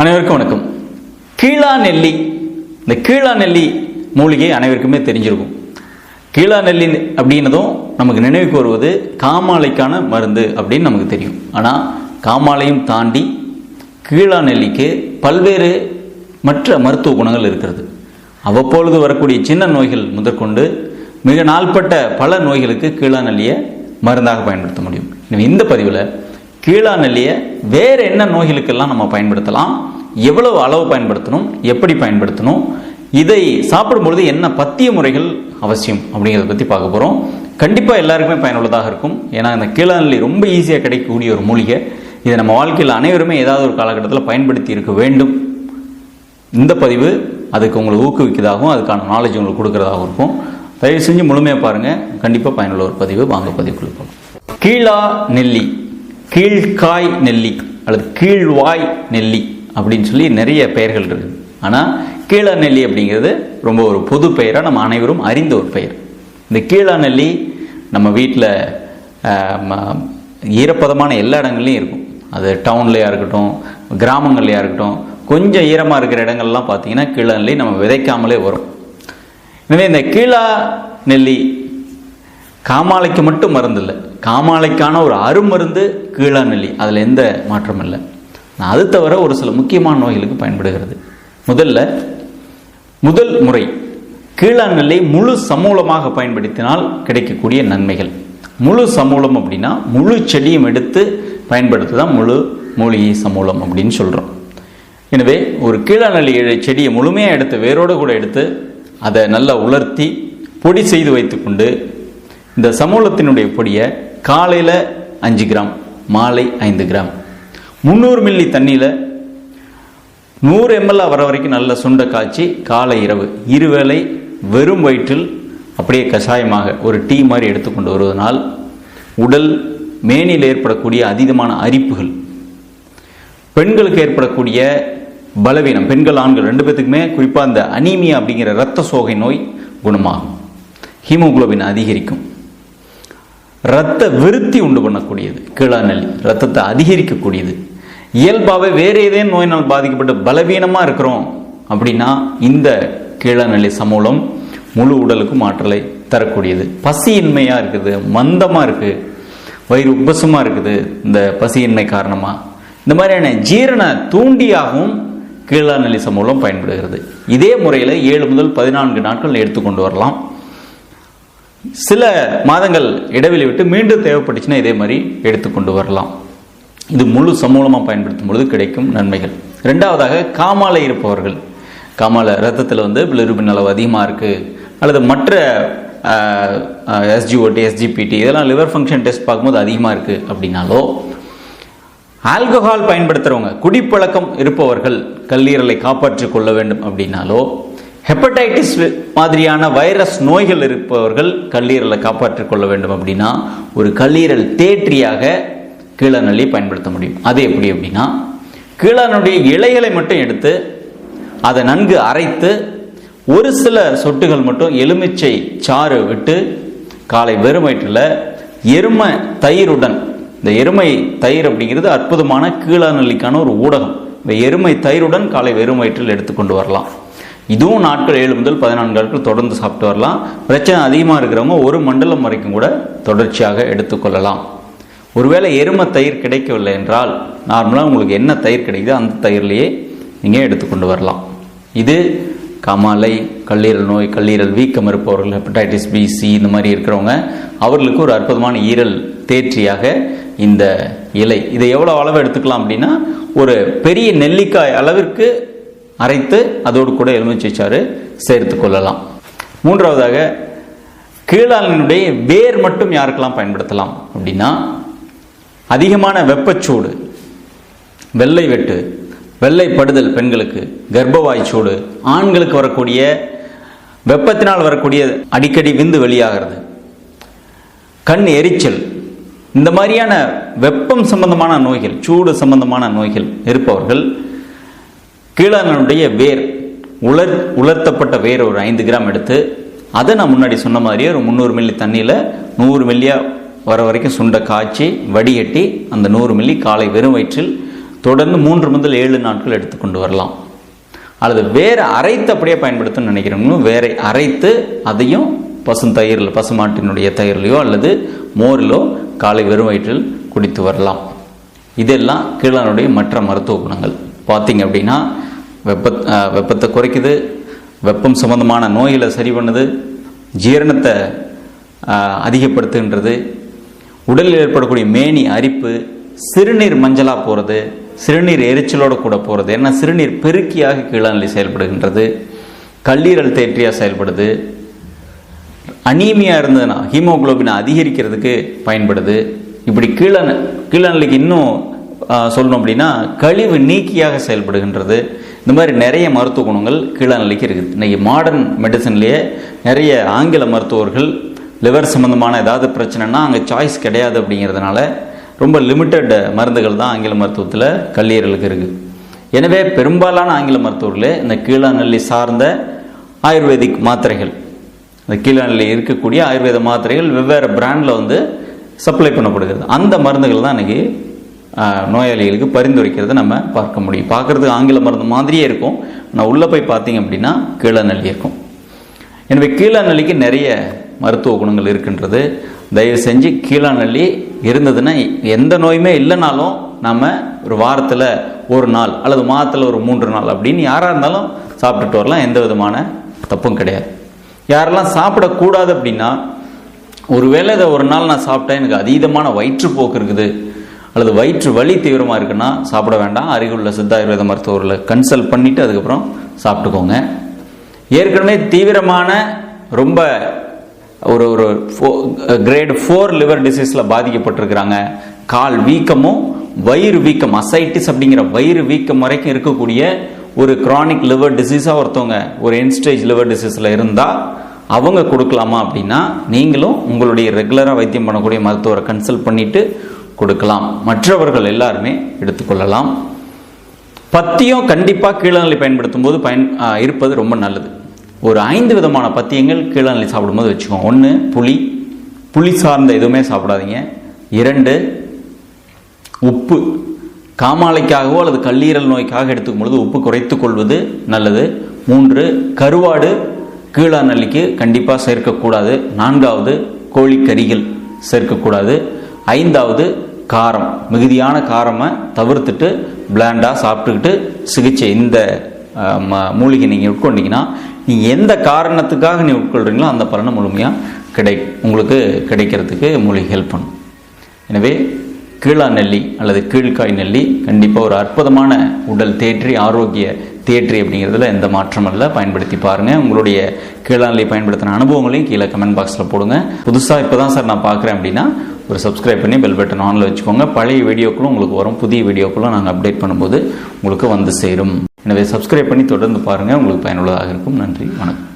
அனைவருக்கும் வணக்கம். கீழா நெல்லி இந்த கீழா நெல்லி மூலிகை அனைவருக்குமே தெரிஞ்சிருக்கும். கீழா நெல்லி அப்படின்னதும் நமக்கு நினைவுக்கு வருவது காமாலைக்கான மருந்து அப்படின்னு நமக்கு தெரியும். ஆனால் காமாலையும் தாண்டி கீழா நெல்லிக்கு பல்வேறு மற்ற மருத்துவ குணங்கள் இருக்கிறது. அவ்வப்பொழுது வரக்கூடிய சின்ன நோய்கள் முதற்கொண்டு மிக நாள்பட்ட பல நோய்களுக்கு கீழா நெல்லியை மருந்தாக பயன்படுத்த முடியும். இந்த பதிவில் கீழா நெல்லியை வேறு என்ன நோய்களுக்கெல்லாம் நம்ம பயன்படுத்தலாம்? எவ்வளவு அளவு பயன்படுத்தணும்? எப்படி பயன்படுத்தணும்? இதை சாப்பிடும்பொழுது என்ன பத்திய முறைகள் அவசியம் அப்படிங்கிறத பற்றி பார்க்க போகிறோம் கண்டிப்பாக எல்லாருக்குமே பயனுள்ளதாக இருக்கும். ஏன்னா இந்த கீழா நெல்லி ரொம்ப ஈஸியாக கிடைக்கக்கூடிய ஒரு மூலிகை. இதை நம்ம வாழ்க்கையில் அனைவருமே ஏதாவது ஒரு காலகட்டத்தில் பயன்படுத்தி இருக்க வேண்டும். இந்த பதிவு அதுக்கு உங்களை ஊக்குவிக்கிறதாகவும் அதுக்கான நாலேஜ் உங்களுக்கு கொடுக்கறதாகவும் இருக்கும். தயவு செஞ்சு முழுமையாக பாருங்கள் கண்டிப்பாக பயனுள்ள ஒரு பதிவு. வாங்க பதிவுக்குள்ள போகலாம் கீழா நெல்லி கீழ்காய் நெல்லி அல்லது கீழ்வாய் நெல்லி அப்படின்னு சொல்லி நிறைய பெயர்கள் இருக்குது ஆனால் கீழா நெல்லி அப்படிங்கிறது ரொம்ப ஒரு பொது பெயராக நம்ம அனைவரும் அறிந்த ஒரு பெயர். இந்த கீழா நெல்லி நம்ம வீட்டில் ஈரப்பதமான எல்லா இடங்கள்லையும் இருக்கும். அது டவுன்லேயா இருக்கட்டும் கிராமங்கள்லையா இருக்கட்டும் கொஞ்சம் ஈரமாக இருக்கிற இடங்கள்லாம் பார்த்தீங்கன்னா கீழா நெல்லி நம்ம விதைக்காமலே வரும். எனவே இந்த கீழா நெல்லி காமாலைக்கு மட்டும் மருந்து இல்லை. காமாலைக்கான ஒரு அருமருந்து கீழாநெல்லி அதில் எந்த மாற்றமும் இல்லை. அது தவிர ஒரு சில முக்கியமான நோய்களுக்கு பயன்படுகிறது. முதல்ல முதல் முறை கீழாநெல்லை முழு சமூலமாக பயன்படுத்தினால் கிடைக்கக்கூடிய நன்மைகள். முழு சமூலம் அப்படின்னா முழு செடியும் எடுத்து பயன்படுத்துதான் முழு மூலிகை சமூலம் அப்படின்னு சொல்கிறோம் எனவே ஒரு கீழாநெல்லி செடியை முழுமையாக எடுத்து வேரோடு கூட எடுத்து அதை நல்லா உலர்த்தி பொடி செய்து வைத்துக்கொண்டு இந்த சமூலத்தினுடைய பொடியை காலையில் அஞ்சு கிராம் மாலை ஐந்து கிராம். முந்நூறு மில்லி தண்ணியில் நூறு எம்எல் வர வரைக்கும் நல்ல சுண்ட காய்ச்சி காலை இரவு இருவேளை வெறும் வயிற்றில் அப்படியே கஷாயமாக ஒரு டீ மாதிரி எடுத்துக்கொண்டு வருவதனால் உடல் மேனியில் ஏற்படக்கூடிய அதீதமான அரிப்புகள் பெண்களுக்கு ஏற்படக்கூடிய பலவீனம் பெண்கள் ஆண்கள் ரெண்டு பேத்துக்குமே குறிப்பாக அந்த அனீமியா அப்படிங்கிற இரத்த சோகை நோய் குணமாகும். ஹீமோகுளோபின் அதிகரிக்கும். ரத்த விருத்தி உண்டு பண்ணக்கூடியது. கீழாநெல்லி ரத்தத்தை அதிகரிக்கக்கூடியது. இயல்பாகவே வேறு ஏதேனும் நோயினால் பாதிக்கப்பட்டு பலவீனமாக இருக்கிறோம் அப்படின்னா இந்த கீழாநெல்லி சமூலம் முழு உடலுக்கும் ஆற்றலை தரக்கூடியது. பசியின்மையாக இருக்குது மந்தமாக இருக்குது வயிறு உபசமாக இருக்குது இந்த பசியின்மை காரணமாக இந்த மாதிரியான ஜீரண தூண்டியாகவும் கீழாநெல்லி சமூலம் பயன்படுகிறது. இதே முறையில் ஏழு முதல் பதினான்கு நாட்கள் எடுத்துக்கொண்டு வரலாம். சில மாதங்கள் இடைவெளி விட்டு மீண்டும் தேவைப்பட்டுச்சுன்னா இதே மாதிரி எடுத்துக்கொண்டு வரலாம். இது முழு சமூலமாக பயன்படுத்தும் பொழுது கிடைக்கும் நன்மைகள். ரெண்டாவதாக காமாலை இருப்பவர்கள். காமாலை ரத்தத்தில் வந்து பிளருபின் அளவு அதிகமாக இருக்குது அல்லது மற்ற எஸ்ஜிஓடி எஸ்ஜிபிடி இதெல்லாம் லிவர் ஃபங்க்ஷன் டெஸ்ட் பார்க்கும்போது அதிகமாக இருக்குது அப்படின்னாலோ ஆல்கஹால் பயன்படுத்துகிறவங்க குடிப்பழக்கம் இருப்பவர்கள் கல்லீரலை காப்பாற்றிக் கொள்ள வேண்டும் அப்படின்னாலோ ஹெப்படைட்டிஸ் மாதிரியான வைரஸ் நோய்கள் இருப்பவர்கள் கல்லீரலை காப்பாற்றிக் கொள்ள வேண்டும் அப்படின்னா ஒரு கல்லீரல் தேற்றியாக கீழநெல்லி பயன்படுத்த முடியும். அது எப்படி அப்படின்னா கீழனுடைய இலைகளை மட்டும் எடுத்து அதை நன்கு அரைத்து ஒரு சில சொட்டுகள் மட்டும் எலுமிச்சை சாறு விட்டு காலை வெறும் வயிற்றில் எருமை தயிருடன் இந்த எருமை தயிர் அப்படிங்கிறது அற்புதமான கீழநெல்லிக்கான ஒரு ஊடகம். இந்த எருமை தயிருடன் காலை வெறும் வயிற்றில் எடுத்துக்கொண்டு வரலாம். இதுவும் நாட்கள் ஏழு முதல் பதினான்கு நாட்கள் தொடர்ந்து சாப்பிட்டு வரலாம். பிரச்சனை அதிகமாக இருக்கிறவங்க ஒரு மண்டலம் வரைக்கும் கூட தொடர்ச்சியாக எடுத்துக்கொள்ளலாம் ஒருவேளை எருமை தயிர் கிடைக்கவில்லை என்றால் நார்மலாக உங்களுக்கு என்ன தயிர் கிடைக்குதோ அந்த தயிர்லேயே நீங்கள் எடுத்துக்கொண்டு வரலாம். இது கமாலை கல்லீரல் நோய் கல்லீரல் வீக்கம் இருப்பவர்கள் ஹெப்படைட்டிஸ் பி சி இந்த மாதிரி இருக்கிறவங்க அவர்களுக்கு ஒரு அற்புதமான ஈரல் தேற்றியாக இந்த இலை. இதை எவ்வளோ அளவு எடுத்துக்கலாம் அப்படின்னா ஒரு பெரிய நெல்லிக்காய் அளவிற்கு அரைத்து அதோடு கூட எலுமிச்சை சாறு சேர்த்து கொள்ளலாம். மூன்றாவதாக கீழாலினுடைய வேர் மட்டும் யாருக்கெல்லாம் பயன்படுத்தலாம்? அப்படின்னா அதிகமான வெப்பச்சூடு வெள்ளை வெட்டு வெள்ளை படுதல் பெண்களுக்கு கர்ப்பவாய் சூடு ஆண்களுக்கு வரக்கூடிய வெப்பத்தினால் வரக்கூடிய அடிக்கடி விந்து வெளியாகிறது. கண் எரிச்சல் இந்த மாதிரியான வெப்பம் சம்பந்தமான நோய்கள் சூடு சம்பந்தமான நோய்கள் இருப்பவர்கள் கீழாங்கனுடைய வேர் உலர் உலர்த்தப்பட்ட வேர் ஒரு ஐந்து கிராம் எடுத்து அதை நான் முன்னாடி சொன்ன மாதிரியே ஒரு முந்நூறு மில்லி தண்ணியில் நூறு மில்லியாக வர வரைக்கும் சுண்டை காய்ச்சி வடிகட்டி அந்த நூறு மில்லி காலை வெறும் வயிற்றில் தொடர்ந்து மூன்று முதல் ஏழு நாட்கள் எடுத்துக்கொண்டு வரலாம். அல்லது வேற அரைத்து அப்படியே பயன்படுத்தணும்னு நினைக்கிறவங்களும் வேற அரைத்து அதையும் பசும் தயிரில் பசுமாட்டினுடைய தயிர்லையோ அல்லது மோரிலோ காலை வெறும் வயிற்றில் குடித்து வரலாம். இதெல்லாம் கீழானுடைய மற்ற மருத்துவ குணங்கள். பார்த்தீங்க அப்படின்னா வெப்ப வெப்பத்தை குறைக்குது வெப்பம் சம்பந்தமான நோய்களை சரி பண்ணுது ஜீரணத்தை அதிகப்படுத்துகின்றது உடலில் ஏற்படக்கூடிய மேனி அரிப்பு சிறுநீர் மஞ்சளாக போகிறது சிறுநீர் எரிச்சலோடு கூட போகிறது ஏன்னா சிறுநீர் பெருக்கியாக கீழாநிலை செயல்படுகின்றது கல்லீரல் தேற்றியாக செயல்படுது அனீமியா இருந்ததுன்னா ஹீமோகுளோபினை அதிகரிக்கிறதுக்கு பயன்படுது. இப்படி கீழ கீழநிலைக்கு இன்னும் சொல்லணும் அப்படின்னா கழிவு நீக்கியாக செயல்படுகின்றது. இந்த மாதிரி நிறைய மருத்துவ குணங்கள் கீழநிலைக்கு இருக்குது. இன்றைக்கி மாடர்ன் மெடிசன்லேயே நிறைய ஆங்கில மருத்துவர்கள் லிவர் சம்மந்தமான ஏதாவது பிரச்சனைனா அங்கே சாய்ஸ் கிடையாது அப்படிங்கிறதுனால ரொம்ப லிமிட்டட் மருந்துகள் தான் ஆங்கில மருத்துவத்தில் கல்லீரலுக்கு இருக்குது எனவே பெரும்பாலான ஆங்கில மருத்துவர்களே இந்த கீழநிலை சார்ந்த ஆயுர்வேதிக் மாத்திரைகள் இந்த கீழாநிலையில் இருக்கக்கூடிய ஆயுர்வேத மாத்திரைகள் வெவ்வேறு பிராண்டில் வந்து சப்ளை பண்ணப்படுகிறது. அந்த மருந்துகள் தான் இன்றைக்கி நோயாளிகளுக்கு பரிந்துரைக்கிறதை நம்ம பார்க்க முடியும். பார்க்குறது ஆங்கில மருந்து மாதிரியே இருக்கும். ஆனால் உள்ளே போய் பார்த்தீங்க அப்படின்னா கீழநல்லி இருக்கும். எனவே கீழநல்லிக்கு நிறைய மருத்துவ குணங்கள் இருக்கின்றது. தயவு செஞ்சு கீழநல்லி இருந்ததுன்னா எந்த நோயுமே இல்லைனாலும் நம்ம ஒரு வாரத்தில் ஒரு நாள் அல்லது மாதத்தில் ஒரு மூன்று நாள் அப்படின்னு யாராக இருந்தாலும் சாப்பிட்டுட்டு வரலாம். எந்த விதமான தப்பும் கிடையாது. யாரெல்லாம் சாப்பிடக்கூடாது அப்படின்னா ஒருவேளை இதை ஒரு நாள் நான் சாப்பிட்டேன் எனக்கு அதீதமான வயிற்றுப்போக்கு இருக்குது அல்லது வயிற்று வலி தீவிரமாக இருக்குன்னா சாப்பிட வேண்டாம். அருகிலுள்ள சித்த ஆயுர்வேத மருத்துவர்களை கன்சல்ட் பண்ணிவிட்டு அதுக்கப்புறம் சாப்பிட்டுக்கோங்க. ஏற்கனவே தீவிரமான ரொம்ப ஒரு ஒரு ஃபோ கிரேட் ஃபோர் லிவர் டிசீஸில் பாதிக்கப்பட்டிருக்கிறாங்க. கால் வீக்கமும் வயிறு வீக்கம் அசைட்டிஸ் அப்படிங்கிற வயிறு வீக்கம் வரைக்கும் இருக்கக்கூடிய ஒரு க்ரானிக் லிவர் டிசீஸாக ஒருத்தவங்க ஒரு என் ஸ்டேஜ் லிவர் டிசீஸில் இருந்தால் அவங்க கொடுக்கலாமா அப்படின்னா நீங்களும் உங்களுடைய ரெகுலராக வைத்தியம் பண்ணக்கூடிய மருத்துவரை கன்சல்ட் பண்ணிவிட்டு கொடுக்கலாம். மற்றவர்கள் எல்லாருமே எடுத்துக்கொள்ளலாம். பத்தியம் கண்டிப்பாக கீழநிலை பயன்படுத்தும் போது பயன் இருப்பது ரொம்ப நல்லது. ஒரு ஐந்து விதமான பத்தியங்கள் கீழநிலை சாப்பிடும்போது வச்சுக்கோங்க. ஒன்று புளி. புளி சார்ந்த எதுவுமே சாப்பிடாதீங்க. இரண்டு உப்பு. காமாலைக்காகவோ அல்லது கல்லீரல் நோய்க்காக எடுத்துக்கும் பொழுது உப்பு குறைத்து கொள்வது நல்லது. மூன்று கருவாடு கீழாநெல்லிக்கு கண்டிப்பாக சேர்க்கக்கூடாது. நான்காவது கோழிக்கறிகள் சேர்க்கக்கூடாது. ஐந்தாவது காரம் மிகுதியான காரமை தவிர்த்துட்டு பிளாண்டாக சாப்பிட்டுக்கிட்டு சிகிச்சை இந்த மூலிகை நீங்கள் உட்கொண்டீங்கன்னா நீங்கள் எந்த காரணத்துக்காக நீ உட்கொள்கிறீங்களோ அந்த பலனை முழுமையாக கிடை உங்களுக்கு கிடைக்கிறதுக்கு மூலிகை ஹெல்ப் பண்ணும். எனவே கீழா நெல்லி அல்லது கீழ்காய் நெல்லி கண்டிப்பாக ஒரு அற்புதமான உடல் தேற்றி ஆரோக்கிய தேற்றி அப்படிங்கிறதுல எந்த மாற்றம் இல்லை. பயன்படுத்தி பாருங்கள் உங்களுடைய கீழாநிலை பயன்படுத்தின அனுபவங்களையும் கீழே கமெண்ட் பாக்ஸில் போடுங்க. புதுசாக இப்போ தான் சார் நான் பார்க்குறேன் அப்படின்னா ஒரு சப்ஸ்கிரைப் பண்ணி பெல் பட்டன் ஆனில் வச்சுக்கோங்க. பழைய வீடியோக்களும் உங்களுக்கு வரும். புதிய வீடியோக்களும் நாங்கள் அப்டேட் பண்ணும்போது உங்களுக்கு வந்து சேரும். எனவே சப்ஸ்கிரைப் பண்ணி தொடர்ந்து பாருங்கள் உங்களுக்கு பயனுள்ளதாக இருக்கும். நன்றி. வணக்கம்.